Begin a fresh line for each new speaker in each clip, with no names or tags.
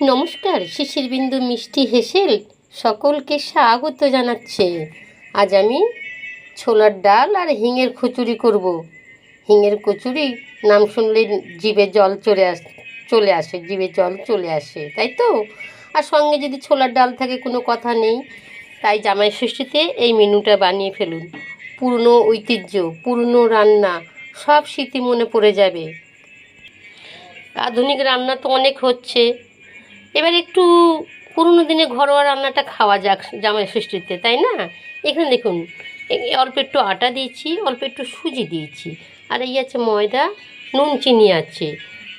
নমস্কার শিশির বিন্দু মিষ্টি হেসেল সকলকে স্বাগত জানাচ্ছে। আজ আমি ছোলার ডাল আর হিঙের কচুরি করব। হিঙের কচুরি নাম শুনলে জিভে জল চলে আস, চলে আসে, জিভে জল চলে আসে, তাই তো? আর সঙ্গে যদি ছোলার ডাল থাকে, কোনো কথা নেই। তাই জামাই ষষ্ঠীতে এই মেনুটা বানিয়ে ফেলুন। পুরনো ঐতিহ্য, পুরনো রান্না, সব স্মৃতি মনে পড়ে যাবে। আধুনিক রান্না তো অনেক হচ্ছে। এবার একটু পুরনো দিনে ঘরোয়া রান্নাটা খাওয়া যাক জামাই ষষ্ঠীতে, তাই না? এখানে দেখুন অল্প একটু আটা দিয়েছি, অল্প একটু সুজি দিয়েছি। আর এই আছে ময়দা, নুন, চিনি আছে।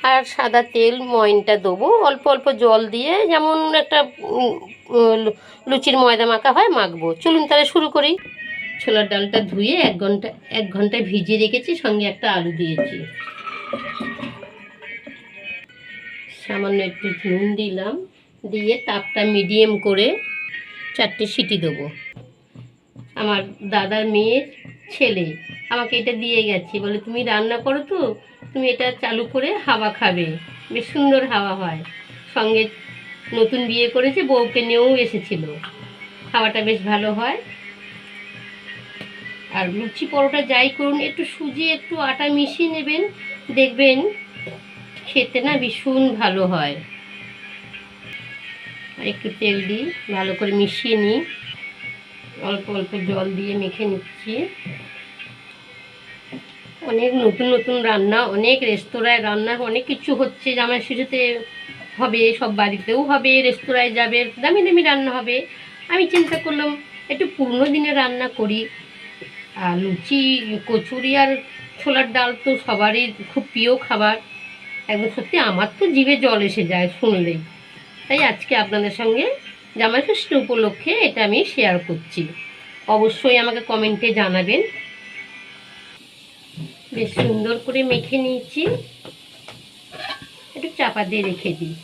আর সাদা তেল, ময়নটা দেবো। অল্প অল্প জল দিয়ে যেমন একটা লুচির ময়দা মাখা হয়, মাখবো। চলুন তাহলে শুরু করি। ছোলার ডালটা ধুয়ে এক ঘণ্টা, এক ঘন্টায় ভিজিয়ে রেখেছি, সঙ্গে একটা আলু দিয়েছি। সামান্য একটু নুন দিলাম, দিয়ে তাপটা মিডিয়াম করে চারটে সিটি দেবো। আমার দাদার মেয়ের ছেলে, আমাকে এটা দিয়ে গেছে, বলে, তুমি রান্না করো তো, তুমি এটা চালু করে হাওয়া খাবে, বেশ সুন্দর হাওয়া হয়। সঙ্গে নতুন বিয়ে করেছে, বউকে নিয়েও এসেছিল। খাওয়াটা বেশ ভালো হয়। আর লুচি পরোটা যাই করুন, একটু সুজি, একটু আটা মিশিয়ে নেবেন, দেখবেন খেতে না ভীষণ ভালো হয়। একটু তেল দিই, ভালো করে মিশিয়ে নিই। অল্প অল্প জল দিয়ে মেখে নিচ্ছি। অনেক নতুন নতুন রান্না, অনেক রেস্তোরাঁয় রান্না, অনেক কিছু হচ্ছে। জামাই শিশুতে হবে, সব বাড়িতেও হবে, রেস্তোরাঁয় যাবে, দামি দামি রান্না হবে। আমি চিন্তা করলাম, একটু পুরনো দিনে রান্না করি। আর লুচি, কচুরি আর ছোলার ডাল তো সবারই খুব প্রিয় খাবার। একদম সত্যি আমার তো জিভে জল এসে যায় শুনলেই। তাই আজকে আপনাদের সঙ্গে জামাই ষষ্ঠী উপলক্ষে এটা আমি শেয়ার করছি। অবশ্যই আমাকে কমেন্টে জানাবেন। বেশ সুন্দর করে মেখে নিয়েছি। একটু চাপা দিয়ে রেখে দিই।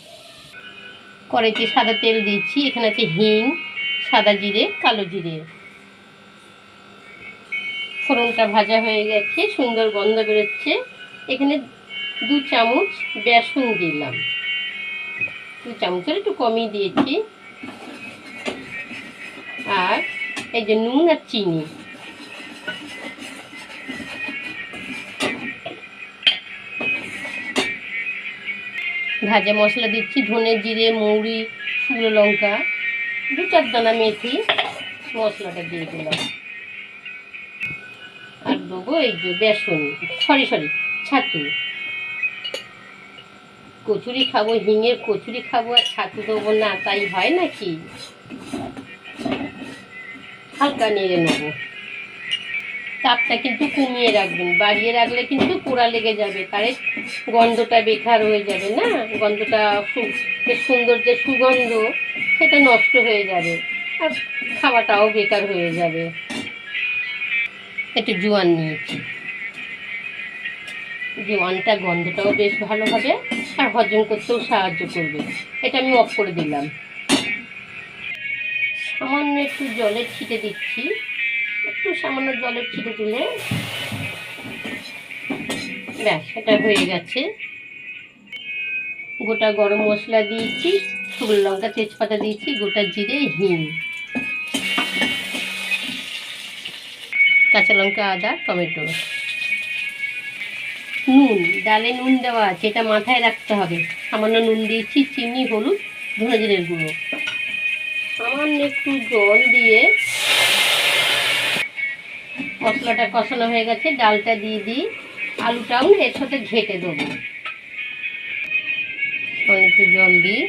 কড়াইতে সাদা তেল দিয়েছি, এখানে আছে হিং, সাদা জিরে, কালো জিরে। ফোড়নটা ভাজা হয়ে গেছে, সুন্দর গন্ধ বেরোচ্ছে। এখানে দু চামচ বেসন দিলাম। দু চামচের একটু কমই দিয়েছি। আর এই যে নুন আর চিনি। ভাজা মশলা দিচ্ছি, ধনে জিরে, মৌরি, শুকনো লঙ্কা। দু চার দানা মেথি মশলাটা দিয়ে দিলাম। আর দেবো এই যে বেসন, সরি সরি, ছাতু। কচুরি খাব, হিঙের কচুরি খাব, আর ছাতু দেবো না, তাই হয় নাকি? হালকা নেড়ে নেব। তাপটা কিন্তু কমিয়ে রাখবেন। বাড়িয়ে রাখলে কিন্তু পোড়া লেগে যাবে। তারে গন্ধটা বেকার হয়ে যাবে না? গন্ধটা বেশ সুন্দর যে সুগন্ধ, সেটা নষ্ট হয়ে যাবে আর খাওয়াটাও বেকার হয়ে যাবে। একটু জোয়ান নিয়েছি। জোয়ানটা গন্ধটাও বেশ ভালো হবে। আর হজম করতেও সাহায্য করবে। এটা আমি অফ করে দিলাম। সামান্য একটু জলের ছিটে দিচ্ছি। একটু সামান্য জলের ছিটে দিলে ব্যাস, এটা হয়ে গেছে। গোটা গরম মশলা দিয়েছি, শুকনো লঙ্কা, তেজপাতা দিয়েছি, গোটা জিরে, হিং। কাঁচা লঙ্কা, আদা, টমেটো। নুন, ডালে নুন দেওয়া আছে, এটা মাথায় রাখতে হবে। সামান্য নুন দিয়েছি, চিনি, হলুদ, ধনে জিরের গুঁড়ো। সামান্য একটু জল দিয়ে মশলাটা কষানো হয়ে গেছে, ডালটা দিয়ে দিই। আলুটাও এর সাথে ঘেটে দেবো। একটু জল দিই।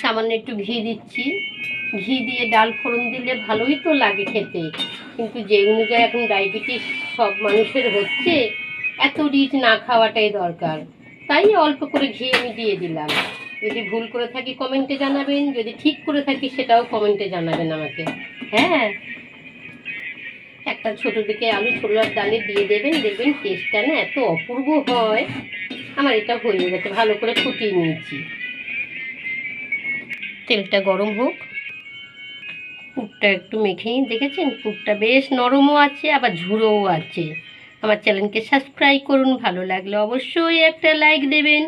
সামান্য একটু ঘি দিচ্ছি। ঘি দিয়ে ডাল ফোড়ন দিলে ভালোই তো লাগে খেতে। কিন্তু যে অনুযায়ী এখন ডায়াবেটিস সব মানুষের হচ্ছে এত রিচ না খাওয়াটাই দরকার। তাই অল্প করে ঘি আমি দিয়ে দিলাম। যদি ভুল করে থাকি কমেন্টে জানাবেন, যদি ঠিক করে থাকি সেটাও কমেন্টে জানাবেন আমাকে। হ্যাঁ। একটা ছোট দিকে আলু ছোলার ডালে দিয়ে দেবেন, দেখবেন টেস্টটা না এত অপূর্ব হয়। আমার এটা হয়ে গেছে, ভালো করে ফুটিয়ে নিয়েছি। তেলটা গরম হোক। পুরটা একটু মেখে দেখেছেন? পুরটা বেশ নরমও আছে, আবার ঝুড়োও আছে। আমার চ্যানেলকে সাবস্ক্রাইব করুন, ভালো লাগলে অবশ্যই একটা লাইক দেবেন,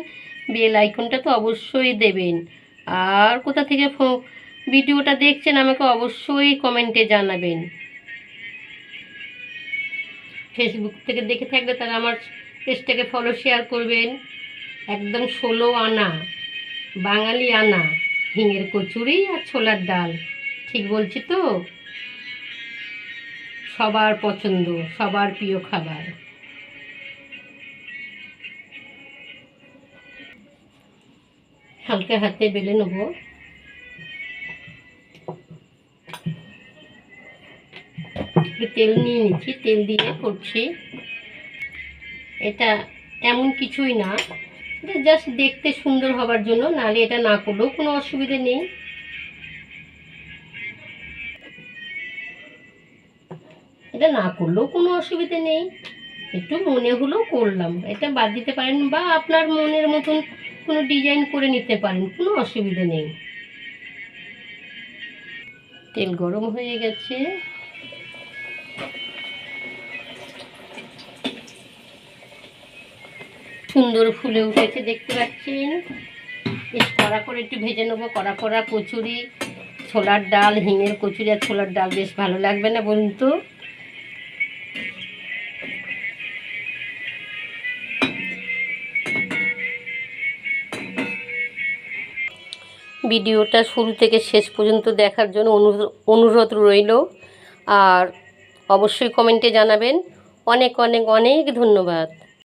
বেল আইকনটা তো অবশ্যই দেবেন। আর কোথা থেকে ভিডিওটা দেখছেন আমাকে অবশ্যই কমেন্টে জানাবেন। ফেসবুক থেকে দেখে থাকলে তারা আমার পেজটাকে ফলো শেয়ার করবেন। একদম ষোলো আনা, বাঙালি আনা, হিঙের কচুরি আর ছোলার ডাল। ঠিক বলছি তো? সবার পছন্দ, সবার প্রিয় খাবার। হালকা হাতে বেলে নেব। তেল নিয়ে নিচ্ছি, তেল দিয়ে করছি। এটা এমন কিছুই না জাস্ট দেখতে সুন্দর হবার জন্য, নাহলে এটা না করলেও কোনো অসুবিধে নেই। এটা না করলেও কোনো অসুবিধে নেই। একটু মনে হলেও করলাম। এটা বাদ দিতে পারেন বা আপনার মনের মতন কোনো ডিজাইন করে নিতে পারেন, কোনো অসুবিধে নেই। তেল গরম হয়ে গেছে। সুন্দর ফুলে উঠেছে, দেখতে পাচ্ছেন। বেশ কড়া করে একটু ভেজে নেব, কড়া কড়া কচুরি, ছোলার ডাল, হিঙের কচুরি আর ছোলার ডাল বেশ ভালো লাগবে না বলুন তো? ভিডিওটা শুরু থেকে শেষ পর্যন্ত দেখার জন্য অনুরোধ রইল। আর অবশ্যই কমেন্টে জানাবেন। অনেক অনেক অনেক ধন্যবাদ।